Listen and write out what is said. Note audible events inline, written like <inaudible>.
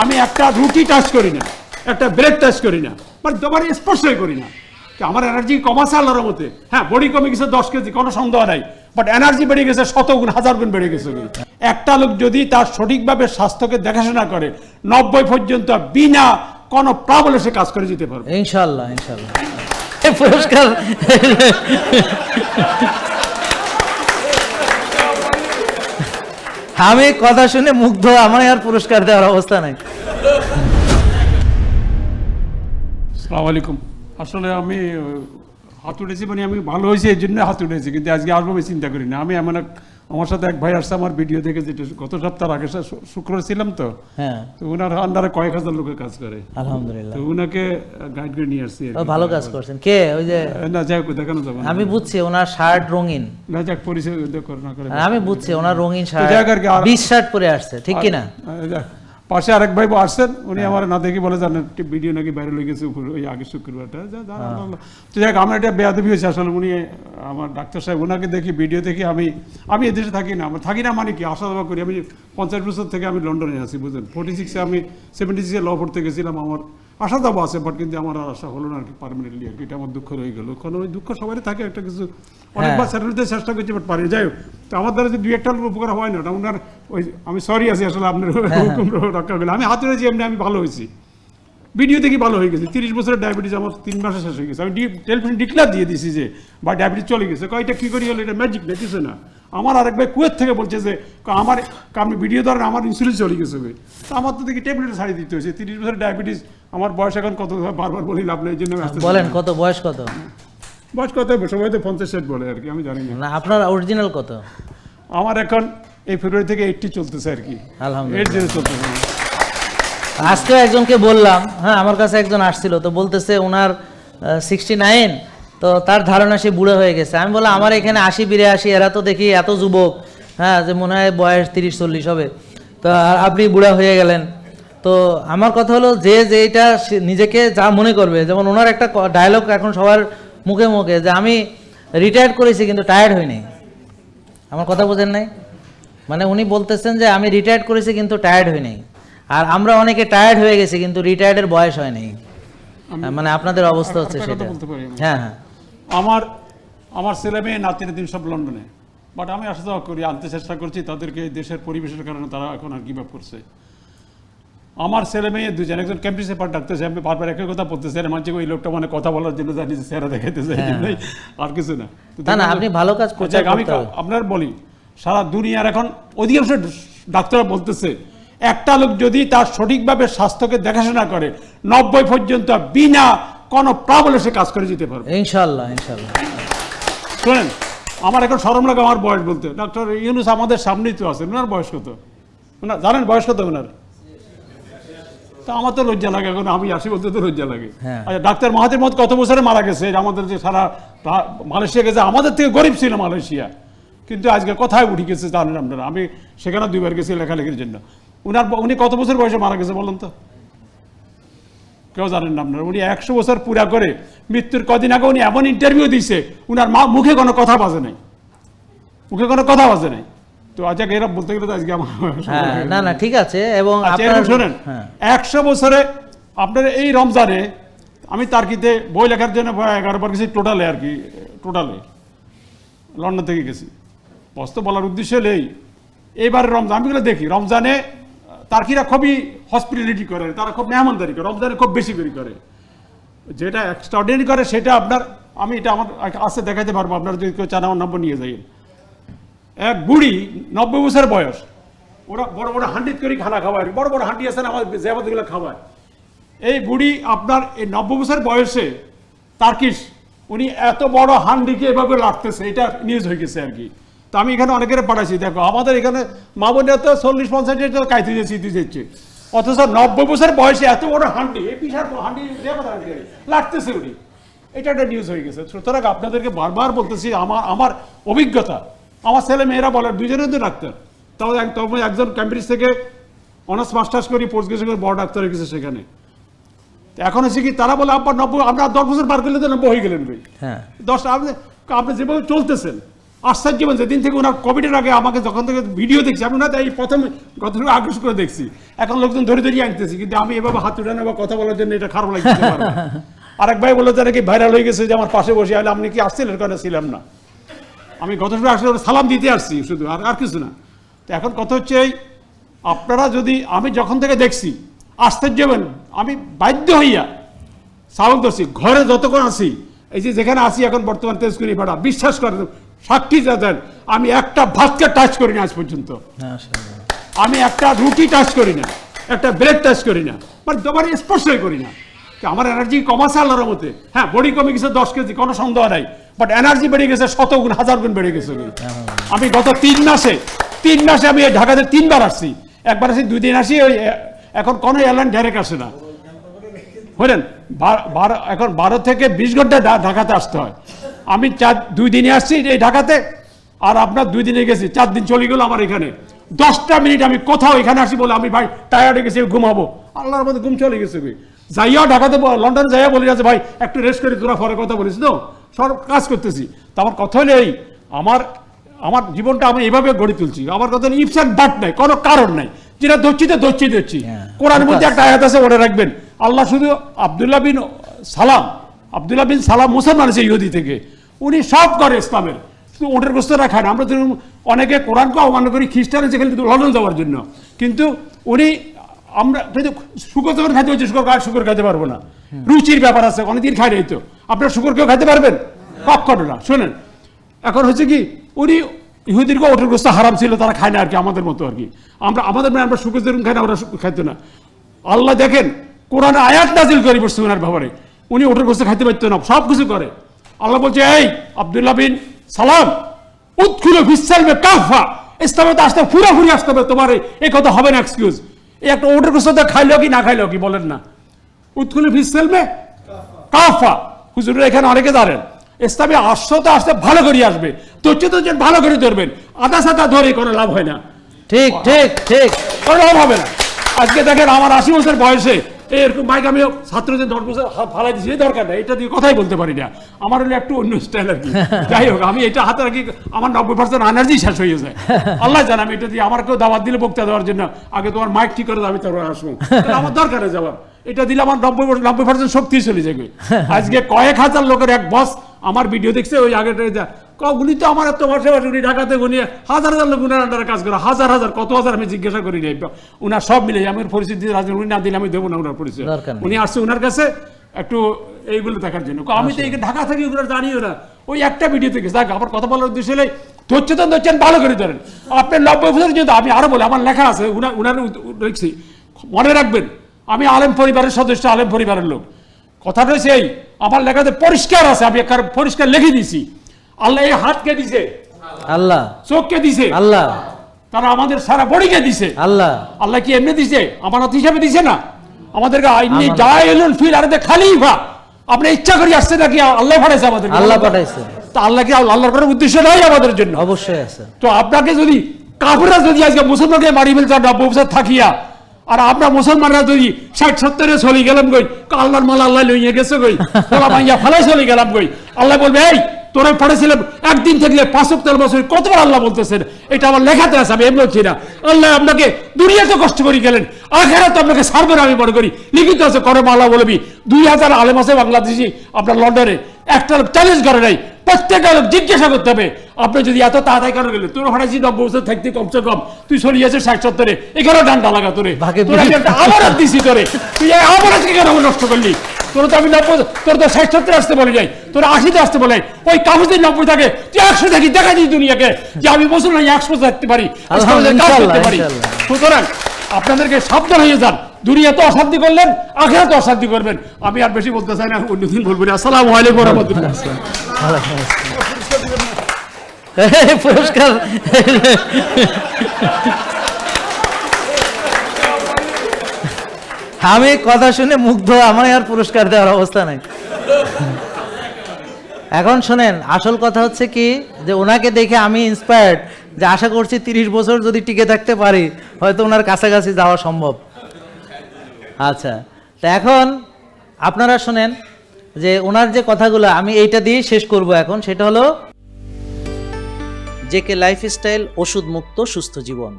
আমি একটা রুটি টাচ করি না, একটা ব্রেড টাচ করি না মানে তোমার স্পর্শই করি না। আমার এনার্জি কমাছে আল্লাহর মতে হ্যাঁ বডি কমে গেছে দশ কেজি, কোনো সন্দেহ নাই বাট এনার্জি বেড়ে গেছে শত গুণ হাজার গুণ বেড়ে গেছে। একটা লোক যদি তার সঠিকভাবে স্বাস্থ্যকে দেখাশোনা করে, নব্বই পর্যন্ত বিনা কোনো প্রাবলে সে কাজ করে যেতে পারবে। ইনশাল্লাহ ইনশাল্লাহ পুরস্কার আমি কথা শুনে মুগ্ধ আমার আর পুরস্কার দেওয়ার অবস্থা নাই। সালাম আলাইকুম। আসলে আমি হাত উঠেছি মানে আমি ভালো হয়েছে এই জন্য হাত উঠেছি কিন্তু আজকে আসব আমি চিন্তা করি না আমি এমন এক আমার সাথে এক ভাই আসছে আমার ভিডিও দেখে যেটা গত সপ্তাহ আগে শুক্র ছিলাম তো। হ্যাঁ। তো ওনার আন্ডারে কয়েক হাজার লোকের কাজ করে। আলহামদুলিল্লাহ। তো ওনাকে গাইড করে নিয়ে আসছি। ভালো কাজ করছেন। কে? ওই যে না যাই দেখানো যাবে আমি বুঝছি ওনার শার্ট রঙিন। না যাক পরিচয় দেখো না করে আমি বুঝছি ওনার রঙিন শার্ট বিশ শার্ট পরে আসছে ঠিক কি না। পাশে আরেক ভাই আসছেন উনি আমার না দেখে বলে জানেন ভিডিও নাকি বাইরে হয়ে গেছে ওই আগে শুক্রবারটা। হ্যাঁ। তো যাক আমার এটা বেয়াদবি হয়েছে আসলে উনি আমার ডাক্তার সাহেব ওনাকে দেখি ভিডিও দেখি আমি আমি এদেশে থাকি না আমার থাকি না মানে কি আসা যাওয়া করি। আমি পঞ্চাশ বছর থেকে আমি লন্ডনে আছি বুঝলেন? ফোর্টি সিক্সে আমি সেভেন্টি সিক্সে ল পড়তে গেছিলাম আমার আসা যাব আছে বাট কিন্তু আমার আর আশা হলো না আর কি পারমানেন্টলি আর কি। এটা আমার দুঃখ রয়ে গেল। কারণ ওই দুঃখ সবারই থাকে একটা কিছু অনেকবার সেটেল দিতে চেষ্টা করছি বাট পারি। যাই হোক তো আমার দ্বারা যে দুই একটা লোক উপকার হয় না ওটা ওনার ওই আমি সরি আছি আসলে আপনার হুকুম রক্ষা করলে। আমি হাতে রয়েছি এমনি আমি ভালো হয়েছি। ভিডিও দেখি ভালো হয়ে গেছে। তিরিশ বছরের ডায়াবেটিস আমার তিন মাসে শেষ হয়ে গেছে। আমি টেলিফোন ডিক্লার দিয়ে দিছি যে বা ডায়াবেটিস চলে গেছে। কয়টা কী করি হলো? এটা ম্যাজিক না কিছু না। আমার আরেক ভাই কুয়েত থেকে বলছে যে আমার আপনি ভিডিও ধরেন আমার ইনসুলিন চলে গেছে তো আমার তো দেখি ট্যাবলেট ছাড়িয়ে দিতে হয়েছে। তিরিশ বছরের ডায়াবেটিস আমার বয়স এখন কত? বারবার বলি লাভ নেই জন্য বলেন কত? বয়স কত? বয়স কত? সবাই তো পঞ্চাশ ষাট বলে আর কি আমি জানি না। আপনার অরিজিনাল কত? আমার এখন এই ফেব্রুয়ারি থেকে এইটটি চলতেছে আর কি। আলহামদুলিল্লাহ। চলতেছে। আজকে একজনকে বললাম হ্যাঁ আমার কাছে একজন আসছিল তো বলতেছে ওনার সিক্সটি নাইন তো তার ধারণা সে বুড়ো হয়ে গেছে। আমি বললাম আমার এখানে আশি বিরাশি এরা তো দেখি এত যুবক হ্যাঁ যে মনে হয় বয়স তিরিশ চল্লিশ হবে। তো আপনি বুড়া হয়ে গেলেন। তো আমার কথা হলো যে যেটা নিজেকে যা মনে করবে যেমন ওনার একটা ডায়লগ এখন সবার মুখে মুখে যে আমি রিটায়ার্ড করেছি কিন্তু টায়ার্ড হইনি। আমার কথা বোঝেন নাই? মানে উনি বলতেছেন যে আমি রিটায়ার্ড করেছি কিন্তু টায়ার্ড হইনি। আর আমরা অনেকে টায়ার্ড হয়ে গেছি কিন্তু রিটায়ার্ডের বয়স হয়নি। মানে আপনাদের অবস্থা হচ্ছে সেটা? হ্যাঁ হ্যাঁ। আমার আমার ছেলে মেয়ে নাতি নাতিন সব লন্ডনে। বাট আমি আসা যাওয়া করি আনতে চেষ্টা করছি তাদেরকে দেশের পরিবেশের কারণে তারা এখন আর গিভ আপ করছে। আমার ছেলে মেয়ে দুজন একজন ক্যাম্পাসে পার ডাকতেছে আমি বারবার একই কথা বলতেছে আর মানছি ওই লোকটা মানে কথা বলার জন্য জানি যে সেরা দেখাইতেছে আর কিছু না। তো না আপনি ভালো কাজ করছেন আচ্ছা, আমি আপনার বলি সারা দুনিয়ার এখন অধিকাংশ ডাক্তাররা বলতেছে একটা লোক যদি তার সঠিকভাবে স্বাস্থ্যকে দেখাশোনা করে নব্বই পর্যন্ত বিনা কোনো প্রাবলে সে কাজ করে যেতে পারবে। ইনশাল্লাহ ইনশাল্লাহ শোনেন আমার এখন সরম লাগে আমার বয়স বলতে। ডক্টর ইউনুস আমাদের সামনেই তো আছে ওনার বয়স কত? ওনার জানেন বয়স কত ওনার? তা আমার তো লজ্জা লাগে এখন আমি আসি বলতে তো লজ্জা লাগে। হ্যাঁ। আচ্ছা ডাক্তার মাহাতির মত কত বছরে মারা গেছে? আমাদের যে সারা মালয়েশিয়া গেছে আমাদের থেকে গরিব ছিল মালয়েশিয়া। কিন্তু আজকে কোথায় উঠে গেছে জানেন আপনারা? আমি সেখানে দুইবার গেছি লেখালেখির জন্য। উনার উনি কত বছর বয়সে মারা গেছে বলুন তো? কেউ জানেন না আপনারা? উনি একশো বছর পুরা করে মৃত্যুর কদিন আগে উনি এমন ইন্টারভিউ দিছে উনার মা মুখে কোনো কথা বাজে নাই। মুখে কোনো কথা বাজে নাই। তো আজকে এরা বলতে গেলে তো আজকে আমার হ্যাঁ না না ঠিক আছে এবং আচ্ছা আপনার শোনেন হ্যাঁ। একশো বছরে আপনার এই রমজানে আমি তার্কিতে বই লেখার জন্য এগারো বার গেছি টোটালে আর কি টোটালে। লন্ডন থেকে গেছি। বস্ত বলার উদ্দেশ্য হলো এই এইবারে রমজান আমিগুলো দেখি রমজানে তার্কিরা খুবই হসপিটালিটি করে তারা খুব মেহমানদারি করে রমজানে খুব বেশি করে করে। যেটা এক্সট্রাঅর্ডিনারি করে সেটা আপনার আমি এটা আমার আছে দেখাতে পারব আপনার যদি কেউ চান আমার নম্বর নিয়ে যাই এক বুড়ি, নব্বই বছর বয়স। ওরা বড় বড় হান্ডি করে খানা খাওয়ায়, বড় বড় হান্ডি আছে না, আমার জেবাদগুলো খাওয়ায়। এই বুড়ি আপনার এই নব্বই বছর বয়সে, তার্কিশ, উনি এত বড় হান্ডিকে এভাবে লাগতেছে এটা নিউজ হয়ে গেছে আর কি। তো আমি এখানে অনেকের পাঠাইছি, দেখো, আমাদের এখানে মা বোনেরা তো চল্লিশ, পঞ্চাশ কাইতে যাচ্ছে ইতি যাচ্ছে অথচ নব্বই বছর বয়সে এত বড় হান্ডি এই জেবাদ হান্ডি লাগতেছে উনি। এটা একটা নিউজ হয়ে গেছে। সুতরাং আপনাদেরকে বারবার বলতেছি, আমার আমার অভিজ্ঞতা আমার ছেলে মেয়েরা বলে দুজনে তো ডাক্তার। তাও তবে একজন ক্যাম্ব্রিজ থেকে অনার্স মাস্টার্স করি পোস্ট গ্রাজুয়েশন করে বড় ডাক্তার হয়ে গেছে সেখানে। এখন হচ্ছে কি তারা বলে আপনার নব্বই আপনার দশ বছর পার করলে তো নব্বই হয়ে গেলেন ভাই। হ্যাঁ। দশ আপনি আপনি যেভাবে চলতেছেন আশ্চর্য মানে যেদিন থেকে ওনার কোভিডের আগে আমাকে যখন থেকে ভিডিও দেখছি আমি না এই প্রথম গত আগ্রহ করে দেখছি। এখন লোকজন ধরে ধরে আনতেছি কিন্তু আমি এভাবে হাত উঠানো বা কথা বলার জন্য এটা খারাপ লাগছে <laughs> আরেক ভাই বলল যে নাকি ভাইরাল হয়ে গেছে যে আমার পাশে বসে আলে আপনি কি আসছিলেন কেন ছিলাম না? আমি গত সময় আসলে সালাম দিতে আসছি শুধু আর আর কিছু না। তো এখন কথা হচ্ছে এই আপনারা যদি আমি যখন থেকে দেখছি আশ্চর্য হবেন আমি বাধ্য হইয়া সাউন্ড করছি ঘরে যতক্ষণ আছি এই যে যেখানে আসি এখন বর্তমান তেজকুনি ভাড়া বিশ্বাস করেন সাক্ষী যাদের আমি একটা ভাতকে টাচ করি না আজ পর্যন্ত। আমি একটা রুটি টাচ করি না একটা ব্রেড টাচ করি না মানে তোমার স্পর্শই করি না। আমার এনার্জি কমাছে আল্লাহর মতে হ্যাঁ বডি কমে গেছে দশ কেজি, কোনো সন্দেহ নাই। বাট এনার্জি বেড়ে গেছে শত গুণ হাজার গুণ বেড়ে গেছে। আমি গত তিন মাসে তিন মাসে আমি ঢাকাতে তিনবার আসছি। একবার আসি দুই দিন আসি ওই এখন কোনো এয়ারলাইন ডাইরেক্ট আসে না। বুঝলেন? বারো এখন বারো থেকে বিশ ঘণ্টা ঢাকাতে আসতে হয়। আমি চার, দুই দিনে আসছি এই ঢাকাতে, আর আপনার দুই দিনে গেছি। চার দিন চলে গেল আমার এখানে। দশটা মিনিট আমি কোথাও এখানে আসি বলে আমি ভাই টায়ার্ড গেছি, ঘুমাবো। আল্লাহর মধ্যে ঘুম চলে গেছে যাইয়া ঢাকাতে লন্ডনে যাইয়া বলি আছে ভাই একটু রেস্ট করি তোরা পরে কথা বলিস। তো সব কাজ করতেছি। তো আমার কথা হলো এই আমার আমার জীবনটা আমি এভাবে গড়ে তুলছি। আমার কথা ইফসান বাট নাই কোনো কারণ নাই। যেটা ধরছি তো ধরছি ধরছি। হ্যাঁ। কোরআন মধ্যে একটা আয়াত আছে ওটা রাখবেন। আল্লাহ শুধু আবদুল্লাহ বিন সালাম আবদুল্লাহ বিন সালাম মুসলমান আছে ইহুদি থেকে উনি সব করে ইসলামের। শুধু ওটের গোস্ত রাখায় না। আমরা তো অনেকে কোরআনকে অমান্য করি খ্রিস্টান আছে খালি লন্ডন যাওয়ার জন্য। কিন্তু উনি আমরা শুকর যখন খাইতে হচ্ছে শুকর খাই শুকর খাইতে পারব না। রুচির ব্যাপার আছে, অনেকদিন খাই নাই তো। আপনার শুকর কেউ খাইতে পারবেন? কখনো না, শোনেন। এখন হচ্ছে কি, উনি ইহুদির ওটের হারাম ছিল, তারা খায় না আর কি, আমাদের মতো আর কি। আমরা আমাদের মানে আমরা শুকুর যেরকম খাই না, ওরা খাইতো না। আল্লাহ দেখেন, কোরআন আয়াত নাজিল করে বসছে ওনার ব্যাপারে। উনি ওটের গোস্ত খাইতে পারতো না সব কিছু করে। আল্লাহ বলছে, এই আব্দুল্লাহ বিন সালাম উৎখুলো ফিসালবে কাফা ইসলামে আসতে পুরোপুরি আসতে হবে তোমার এই- কথা হবে না এক্সকিউজ একটা ওটের গোস্ত তো খাইলো কি না খাইলো কি বলেন না? উৎকুলি ফিস ফেলবে? কাফা। হুজুরের এখানে অনেকে দাঁড়েন। ইসলামে আসছো তো আসতে ভালো করে আসবে। তো যে ভালো করে ধরবেন। আদা সাদা ধরে কোনো লাভ হয় না। ঠিক ঠিক ঠিক। কোনো লাভ হবে না। আজকে দেখেন আমার আশি বছর বয়সে এরকম আমি ছাত্রদের দশ বছর ফালাই দিচ্ছি এই দরকার নেই এটা দিয়ে কথাই বলতে পারি না। আমার হলো একটু অন্য স্টাইল আর কি। <laughs> যাই হোক আমি এটা হাতে রাখি আমার নব্বই পার্সেন্ট এনার্জি শেষ হয়ে যায় <laughs> আল্লাহ জানে আমি এটা দিয়ে আমার কেউ দাওয়াত দিলে বক্তা দেওয়ার জন্য আগে তোমার মাইক ঠিক করে আমি তারপর আসব। <laughs> আমার দরকার নেই যাওয়ার এটা দিলে আমার নব্বই নব্বই পার্সেন্ট শক্তি চলে যাবে। আজকে কয়েক হাজার লোকের এক বস আমার ভিডিও দেখছে ওই আগে উনি তো আমার এত বসে বসে উনি ঢাকাতে উনি হাজার হাজার লোক উনার আন্ডারে কাজ করে হাজার হাজার কত হাজার আমি জিজ্ঞাসা করি নাই। উনার সব মিলে আমার পরিস্থিতি রাজি উনি না দিলে আমি দেবো না উনার পরিচয়। উনি আসছে উনার কাছে একটু এইগুলো দেখার জন্য। আমি তো এই ঢাকা থেকে ওগুলো জানিও না ওই একটা ভিডিও থেকে যাক আবার কথা বলার উদ্দেশ্য হলে ধরছে তো ধরছেন ভালো করে ধরেন। আপনার নব্বই বছর যেহেতু আমি আরও বলি আমার লেখা আছে উনার উনার লিখছি। মনে রাখবেন আমি আলেম পরিবারের সদস্য আলেম পরিবারের লোক। কথাটা এই আমার লেখাতে পরিষ্কার আছে আমি পরিষ্কার লিখে দিছি আল্লাহ এই হাতকে দিছে। আল্লাহ। চোখকে দিছে। আল্লাহ। তারা আমাদের সারা বডিকে দিছে। আল্লাহ। আল্লাহ কি এমনি দিছে? আমানত হিসাবে দিছে না? আমাদেরকে আইনি ফিল আর খালিফা। আপনি ইচ্ছা করে আসছে নাকি আল্লাহ পাঠাইছে আমাদের আল্লাহ পাঠাইছে। তা আল্লাহ কি আল্লাহর কোনো উদ্দেশ্য নাই আমাদের জন্য? অবশ্যই আছে। তো আপনাকে যদি কাপড়রা যদি আজকে মুসলমানকে মারি ফেলছে নব্বই বছর থাকিয়া আর আমরা মুসলমানরা যদি ষাট সত্তরে চলে গেলাম গই আল্লাহর মাল আল্লাহ লইয়ে গেছে মাইয়া ফেলাই চলে গেলাম গই। আল্লাহ বলবে এই তোরা পড়েছিলাম একদিন থাকলে পাঁচ সপ্তাহ বছর কতবার আল্লাহ বলতেছেন? এটা আমার লেখাতে আছে আমি এমন বলছি না। আল্লাহ আপনাকে দুনিয়াতে কষ্ট করে গেলেন আখেরা তো আপনাকে সারবে আমি মনে করি। লিখিত আছে করম আল্লাহ বলবি দুই হাজার আলেম আছে বাংলাদেশি আপনার লন্ডনে। একটা চ্যালেঞ্জ করে নাই প্রত্যেকটা লোক জিজ্ঞাসা করতে হবে আপনি যদি এত তাড়াতাড়ি কেন গেলে তোর হঠাৎ নব্বই বছর থাকতে কমসে কম তুই সরিয়েছে ষাট সত্তরে এখানেও ডান্ডা লাগা তোরে। তোর আমানত দিছি তোরে। তুই আমানতকে কেন নষ্ট করলি? তোর তো আমি নব্বই তোর তো ষাট সত্তরে আসতে বলে যাই তোর আশিতে আসতে বলে ওই কাগজে নব্বই থাকে তুই একশো থাকি দেখা দিই দুনিয়াকে যে আমি বছর নাই একশো থাকতে পারি কাজ করতে পারি। সুতরাং আপনাদেরকে সাবধান হয়ে যান। দুনিয়া তো অশান্তি করলেন আখেরা তো অশান্তি করবেন। আমি আর বেশি বলতে চাই না অন্যদিন বলব না। আসসালামু আলাইকুম রহমতুল্লাহ। পুরস্কার। আমি কথা শুনে মুগ্ধ আমার আর পুরস্কার দেওয়ার অবস্থা নাই। এখন শোনেন, আসল কথা হচ্ছে কি, যে ওনাকে দেখে আমি ইন্সপায়ার্ড যে আশা করছি তিরিশ বছর যদি টিকে থাকতে পারি, হয়তো ওনার কাছাকাছি যাওয়া সম্ভব। আচ্ছা তা এখন আপনারা শোনেন, যে ওনার যে কথাগুলো, আমি এইটা দিয়েই শেষ করব এখন, সেটা হলো, জেকে লাইফস্টাইল ওষুধ মুক্ত সুস্থ জীবন।